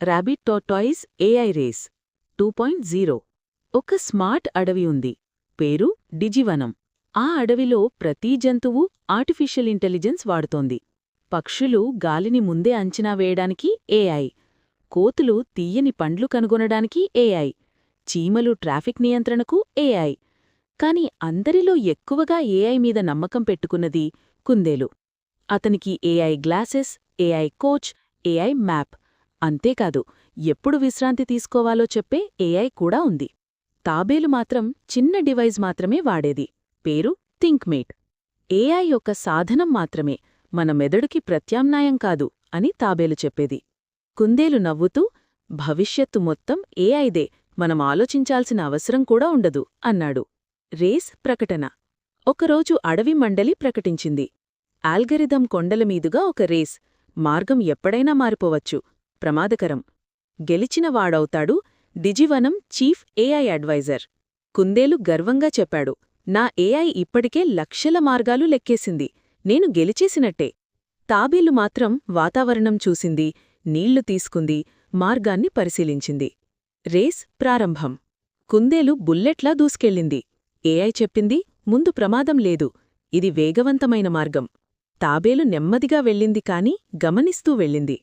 Rabbit tortoise AI race two point zero ఒక smart అడవి ఉంది. పేరు డిజివనం. ఆ అడవిలో ప్రతి జంతువు ఆర్టిఫిషియల్ ఇంటెలిజెన్స్ వాడుతోంది. పక్షులు గాలిని ముందే అంచనా వేయడానికి ఏఐ కోతులు తీయని పండ్లు కనుగొనడానికి ఏఐ చీమలు ట్రాఫిక్ నియంత్రణకు ఏఐ కాని అందరిలో ఎక్కువగా ఏఐ మీద నమ్మకం పెట్టుకున్నది కుందేలు. అతనికి AI glasses AI coach AI map అంతేకాదు ఎప్పుడు విశ్రాంతి తీసుకోవాలో చెప్పే ఏఐ కూడా ఉంది. తాబేలు మాత్రం చిన్న డివైజ్ మాత్రమే వాడేది. పేరు థింక్మేట్ ఏఐ యొక్క సాధనం మాత్రమే మన మెదడుకి ప్రత్యామ్నాయం కాదు అని తాబేలు చెప్పేది. కుందేలు నవ్వుతూ భవిష్యత్తు మొత్తం ఏఐదే మనం ఆలోచించాల్సిన అవసరం కూడా ఉండదు అన్నాడు. రేస్ ప్రకటన. ఒకరోజు అడవి మండలి ప్రకటించింది. ఆల్గరిథం కొండలమీదుగా ఒక రేస్ మార్గం ఎప్పుడైనా మారిపోవచ్చు ప్రమాదకరం. గెలిచినవాడవుతాడు డిజివనం చీఫ్ ఏఐ అడ్వైజర్. కుందేలు గర్వంగా చెప్పాడు నా ఏఐ ఇప్పటికే లక్షల మార్గాలు లెక్కేసింది నేను గెలిచేసినట్టే. తాబేలు మాత్రం వాతావరణం చూసింది నీళ్ళు తీసుకుంది మార్గాన్ని పరిశీలించింది. రేస్ ప్రారంభం. కుందేలు బుల్లెట్లా దూసుకెళ్ళింది. ఏఐ చెప్పింది ముందు ప్రమాదం లేదు ఇది వేగవంతమైన మార్గం. తాబేలు నెమ్మదిగా వెళ్ళింది కాని గమనిస్తూ వెళ్ళింది.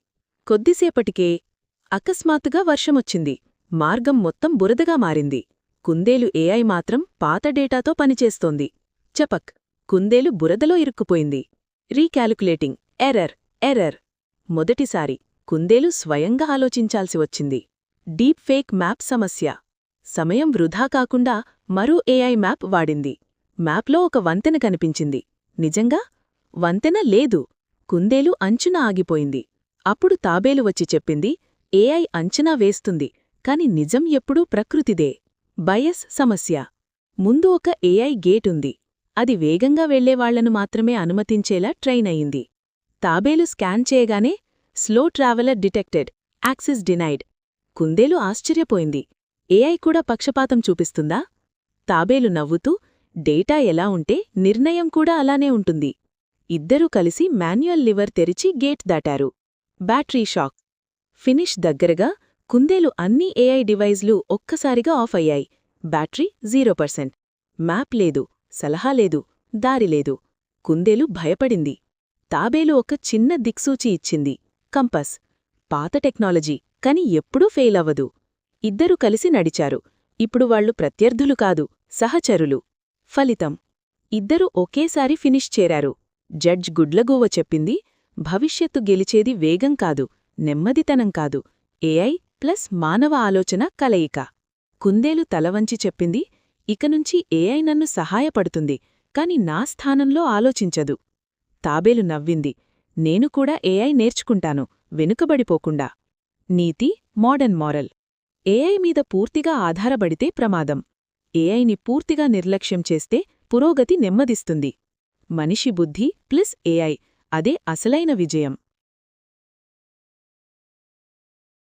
కొద్దిసేపటికే అకస్మాత్తుగా వర్షమొచ్చింది. మార్గం మొత్తం బురదగా మారింది. కుందేలు ఏఐ మాత్రం పాత డేటాతో పనిచేస్తోంది. చపక్! కుందేలు బురదలో ఇరుక్కుపోయింది. Recalculating error! ఎర్రర్! మొదటిసారి కుందేలు స్వయంగా ఆలోచించాల్సి వచ్చింది. డీప్ ఫేక్ మ్యాప్ సమస్య! సమయం వృధా కాకుండా మరో ఏఐ మ్యాప్ వాడింది. మ్యాప్లో ఒక వంతెన కనిపించింది. నిజంగా? వంతెన లేదు. కుందేలు అంచున ఆగిపోయింది. అప్పుడు తాబేలు వచ్చి చెప్పింది ఏఐ అంచనా వేస్తుంది కాని నిజం ఎప్పుడూ ప్రకృతిదే. బయస్ సమస్య. ముందు ఒక ఏఐ గేటుంది అది వేగంగా వెళ్ళేవాళ్ళను మాత్రమే అనుమతించేలా ట్రైన్ అయింది. తాబేలు స్కాన్ చేయగానే slow traveller detected access denied. కుందేలు ఆశ్చర్యపోయింది. ఏఐ కూడా పక్షపాతం చూపిస్తుందా? తాబేలు నవ్వుతూ డేటా ఎలా ఉంటే నిర్ణయం కూడా అలానే ఉంటుంది. ఇద్దరూ కలిసి మాన్యువల్ లివర్ తెరిచి గేట్ దాటారు. Battery shock. ఫినిష్ దగ్గరగా కుందేలు అన్ని ఏఐ డివైజ్లు ఒక్కసారిగా ఆఫ్ అయ్యాయి. Battery zero percent. మ్యాప్ లేదు సలహా లేదు దారి లేదు. కుందేలు భయపడింది. తాబేలు ఒక చిన్న దిక్సూచి ఇచ్చింది. కంపస్. పాత టెక్నాలజీ కాని ఎప్పుడూ ఫెయిల్ అవ్వదు. ఇద్దరూ కలిసి నడిచారు. ఇప్పుడు వాళ్ళు ప్రత్యర్థులు కాదు సహచరులు. ఫలితం. ఇద్దరూ ఒకేసారి ఫినిష్ చేరారు. జడ్జ్ గుడ్లగూవ చెప్పింది భవిష్యత్తు గెలిచేది వేగం కాదు నెమ్మదితనం కాదు. ఏఐ ప్లస్ మానవ ఆలోచన కలయిక. కుందేలు తలవంచి చెప్పింది ఇకనుంచి ఏఐ నన్ను సహాయపడుతుంది కాని నా స్థానంలో ఆలోచించదు. తాబేలు నవ్వింది నేను కూడా ఏఐ నేర్చుకుంటాను వెనుకబడిపోకుండా. నీతి మోడర్న్ మారల్. ఏఐ మీద పూర్తిగా ఆధారపడితే ప్రమాదం. ఏఐని పూర్తిగా నిర్లక్ష్యం చేస్తే పురోగతి నెమ్మదిస్తుంది. మనిషి బుద్ధి ప్లస్ ఏఐ అదే అసలైన విజయం.